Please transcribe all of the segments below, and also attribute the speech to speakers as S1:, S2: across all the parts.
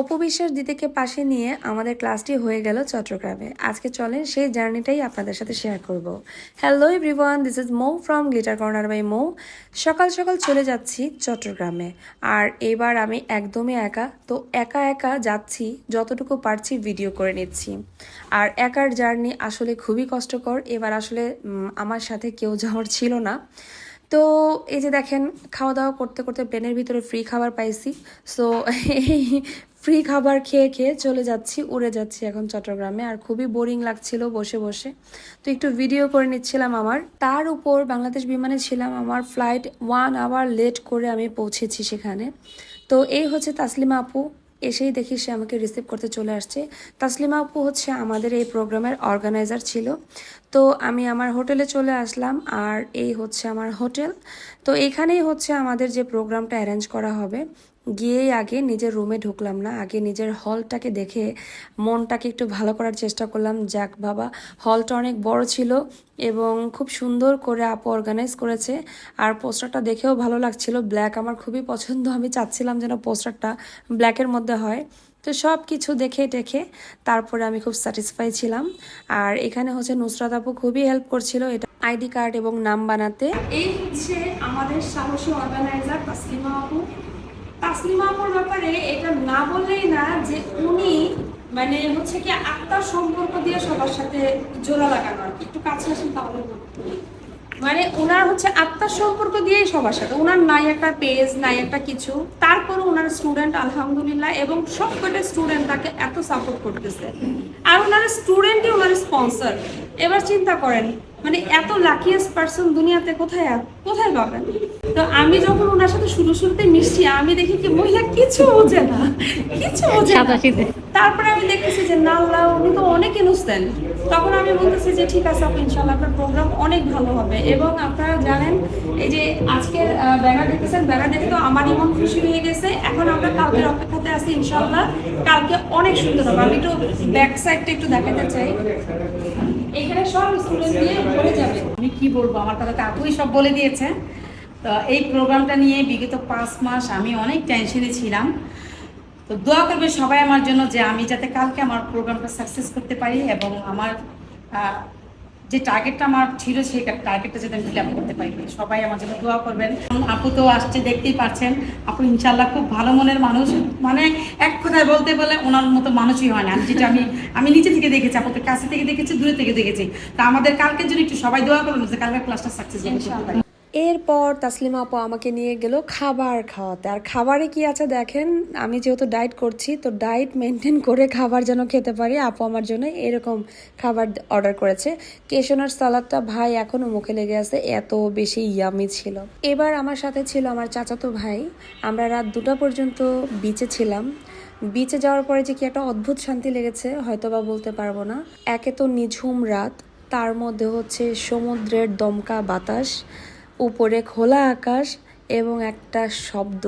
S1: অপবিশ্বাস দিদিকে পাশে নিয়ে আমাদের ক্লাসটি হয়ে গেল চট্টগ্রামে। আজকে চলেন সেই জার্নিটাই আপনাদের সাথে শেয়ার করব। Hello everyone this is Mou from glitter corner by Mou সকাল সকাল চলে যাচ্ছি চট্টগ্রামে। আর এবার আমি একদমই একা, তো একা একা যাচ্ছি, যতটুকু পারছি ভিডিও করে নিচ্ছি। আর একার জার্নি আসলে খুবই কষ্টকর। এবার আসলে আমার সাথে কেউ যাওয়ার ছিল না। তো এই যে দেখেন খাওয়া দাওয়া করতে করতে প্লেনের ভিতরে ফ্রি খাবার পাইছি। সো ফ্রি খাবার খেয়ে খেয়ে চলে যাচ্ছি, উড়ে যাচ্ছি এখন চট্টগ্রামে। আর খুবই বোরিং লাগছিল বসে বসে। তো একটু ভিডিও করে নিচ্ছিলাম আমার। তার উপর বাংলাদেশ বিমানে ছিলাম আমার ফ্লাইট ওয়ান আওয়ার লেট করে আমি পৌঁছেছি সেখানে। তো এই হচ্ছে তাসলিমা আপু। এসেই দেখি সে আমাকে রিসিভ করতে চলে আসছে। তাসলিমা আপু হচ্ছে আমাদের এই প্রোগ্রামের অর্গানাইজার ছিল। তো আমি আমার হোটেলে চলে আসলাম আর এই হচ্ছে আমার হোটেল তো এখানেই হচ্ছে আমাদের যে প্রোগ্রামটা অ্যারেঞ্জ করা হবে। গিয়েই আগে নিজের রুমে ঢুকলাম না, আগে নিজের হলটাকে দেখে মনটাকে একটু ভালো করার চেষ্টা করলাম। যাক বাবা, হলটা অনেক বড় ছিল এবং খুব সুন্দর করে আপু অর্গানাইজ করেছে। আর পোস্টারটা দেখেও ভালো লাগছিল। ব্ল্যাক আমার খুবই পছন্দ। আমি চাচ্ছিলাম যেন পোস্টারটা ব্ল্যাকের মধ্যে হয়। তো সব কিছু দেখে টেখে তারপরে আমি খুব স্যাটিসফাই ছিলাম। আর এখানে হচ্ছে নুসরাত আপু খুবই হেল্প করছিল এটা আইডি কার্ড এবং নাম বানাতে। এই হচ্ছে আমাদের সাহসী অর্গানাইজার তাসলিমা আপু। তাসলিমা আপুর ব্যাপারে এটা না বললেই না যে উনি মানে হচ্ছে কি আত্মার সম্পর্ক দিয়ে সবার সাথে জোড়া লাগানো আর একটু কাছে আসেন তাহলে মানে ওনার হচ্ছে আত্মার সম্পর্ক দিয়েই সবার সাথে। ওনার নাই একটা পেজ, নাই একটা কিছু। তারপর ওনার স্টুডেন্ট আলহামদুলিল্লাহ, এবং সব কটা স্টুডেন্ট তাকে এত সাপোর্ট করতেছে। আর ওনার স্টুডেন্টই ওনার স্পন্সর এবার চিন্তা করেন মানে এত লাকিয়েস্ট পার্সন দুনিয়াতে কোথায় কোথায় পাবেন? তো আমি যখন ওনার সাথে শুরু শুরুতে মিশছি আমি দেখি কি মহিলা কিছু বোঝে না কিছু বোঝে না। তারপরে আমি দেখতেছি যে না আল্লাহ উনি তো অনেক ইনোসেন্ট তখন আমি বলতেছি যে ঠিক আছে আপু ইনশাল্লাহ আপনার প্রোগ্রাম অনেক ভালো হবে। এবং আপনারা জানেন এই যে আজকের ব্যানার দেখতেছেন ব্যানার দেখে তো আমার মন খুশি হয়ে গেছে। এখন আমরা কালকের অপেক্ষাতে আছি ইনশাল্লাহ কালকে অনেক সুন্দর হবে। আমি একটু ব্যাক সাইডটা একটু দেখাতে চাই। এখানে সব স্টুডেন্ট দিয়ে ভরে যাবে।
S2: আমি কি বলব? আমার কথা তো আপুই সব বলে দিয়েছে। তো এই প্রোগ্রামটা নিয়ে বিগত পাঁচ মাস আমি অনেক টেনশনে ছিলাম। তো দোয়া করবে সবাই আমার জন্য যে আমি যাতে কালকে আমার প্রোগ্রামটা সাকসেস করতে পারি এবং আমার যে টার্গেটটা আমার ছিল সেই টার্গেটটা যাতে আমি ফিল আপ করতে পারি। সবাই আমার জন্য দোয়া করবেন। আপু তো আসছে, দেখতেই পাচ্ছেন। আপু ইনশাল্লাহ খুব ভালো মনের মানুষ। মানে এক কথায় বলতে বলে ওনার মতো মানুষই হয় না। যেটা আমি আমি নিচে থেকে দেখেছি, আপুকে কাছে থেকে দেখেছি, দূরে থেকে দেখেছি। তা আমাদের কালকের জন্য একটু সবাই দোয়া করবেন যে কালকের ক্লাসটা সাকসেস
S1: এরপর তাসলিমা আপু আমাকে নিয়ে গেল খাবার খাওয়াতে। আর খাবারে কি আছে দেখেন, আমি যেহেতু ডায়েট করছি, তো ডায়েট মেনটেন করে খাবার যেন খেতে পারি, আপু আমার জন্য এরকম খাবার অর্ডার করেছে। কেশনার সালাদটা ভাই এখনও মুখে লেগে আছে, এত বেশি ইয়ামি ছিল। এবার আমার সাথে ছিল আমার চাচাতো ভাই। আমরা রাত দুটা পর্যন্ত বিচে ছিলাম। বিচে যাওয়ার পরে যে কি একটা অদ্ভুত শান্তি লেগেছে হয়তো বা বলতে পারব না। একে তো নিঝুম রাত, তার মধ্যে হচ্ছে সমুদ্রের দমকা বাতাস উপরে খোলা আকাশ এবং একটা শব্দ।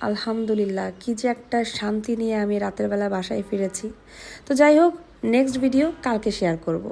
S1: আলহামদুলিল্লাহ, কি যে একটা শান্তি নিয়ে আমি রাতের বেলা বাসায় ফিরেছি। তো যাই হোক নেক্সট ভিডিও কালকে শেয়ার করব।